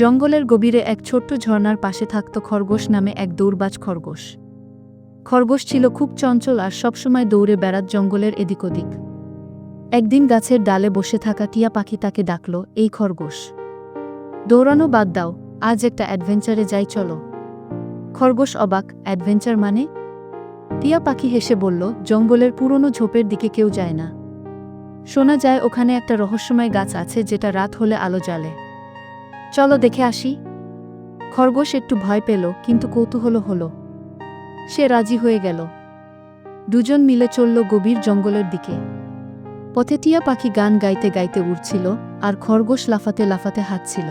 জঙ্গলের গভীরে এক ছোট্ট ঝর্ণার পাশে থাকত খরগোশ নামে এক দৌড়বাজ খরগোশ। খরগোশ ছিল খুব চঞ্চল আর সবসময় দৌড়ে বেড়াত জঙ্গলের এদিক ওদিক। একদিন গাছের ডালে বসে থাকা টিয়া পাখি তাকে ডাকল, এই খরগোশ, দৌড়ানো বাদ দাও, আজ একটা অ্যাডভেঞ্চারে যাই, চলো। খরগোশ অবাক, অ্যাডভেঞ্চার মানে? টিয়া পাখি হেসে বলল, জঙ্গলের পুরনো ঝোপের দিকে কেউ যায় না। শোনা যায় ওখানে একটা রহস্যময় গাছ আছে, যেটা রাত হলে আলো জ্বালে। চলো দেখে আসি। খরগোশ একটু ভয় পেল, কিন্তু কৌতূহল হলো। সে রাজি হয়ে গেল। দুজন মিলে চলল গভীর জঙ্গলের দিকে। পথে টিয়া পাখি গান গাইতে গাইতে উড়ছিল, আর খরগোশ লাফাতে লাফাতে হাঁটছিল।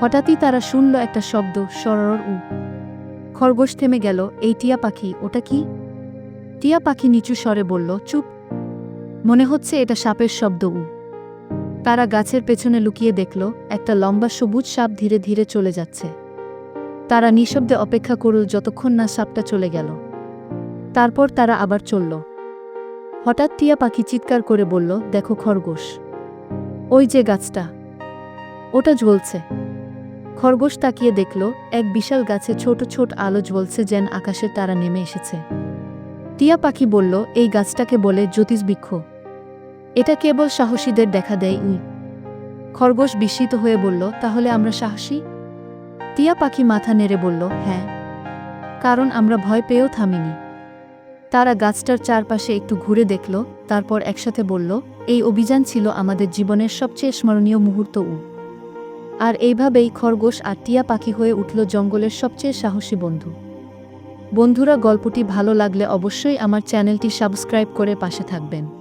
হঠাৎই তারা শুনল একটা শব্দ সরর উ। খরগোশ থেমে গেল, এই টিয়া পাখি, ওটা কি? টিয়া পাখি নিচু স্বরে বলল, চুপ। মনে হচ্ছে এটা সাপের শব্দ উ। তারা গাছের পেছনে লুকিয়ে দেখল, একটা লম্বা সবুজ সাপ ধীরে ধীরে চলে যাচ্ছে। তারা নিঃশব্দে অপেক্ষা করল যতক্ষণ না সাপটা চলে গেল। তারপর তারা আবার চলল। হঠাৎ টিয়া পাখি চিৎকার করে বলল, দেখো খরগোশ। ওই যে গাছটা। ওটা জ্বলছে। খরগোশ তাকিয়ে দেখল, এক বিশাল গাছে ছোট ছোট আলো জ্বলছে যেন আকাশের তারা নেমে এসেছে। টিয়া পাখি বলল, এই গাছটাকে বলে জ্যোতিষবৃক্ষ। এটা কেবল সাহসীদের দেখা দেয় উই খরগোশ বিস্মিত হয়ে বলল, তাহলে আমরা সাহসী? টিয়া পাখি মাথা নেড়ে বলল হ্যাঁ কারণ আমরা ভয় পেয়েও থামিনি। তারা গাছটার চারপাশে একটু ঘুরে দেখল, তারপর একসাথে বলল, এই অভিযান ছিল আমাদের জীবনের সবচেয়ে স্মরণীয় মুহূর্ত উ। আর এইভাবেই খরগোশ আর টিয়া পাখি হয়ে উঠল জঙ্গলের সবচেয়ে সাহসী বন্ধু। বন্ধুরা, গল্পটি ভালো লাগলে অবশ্যই আমার চ্যানেলটি সাবস্ক্রাইব করে পাশে থাকবেন।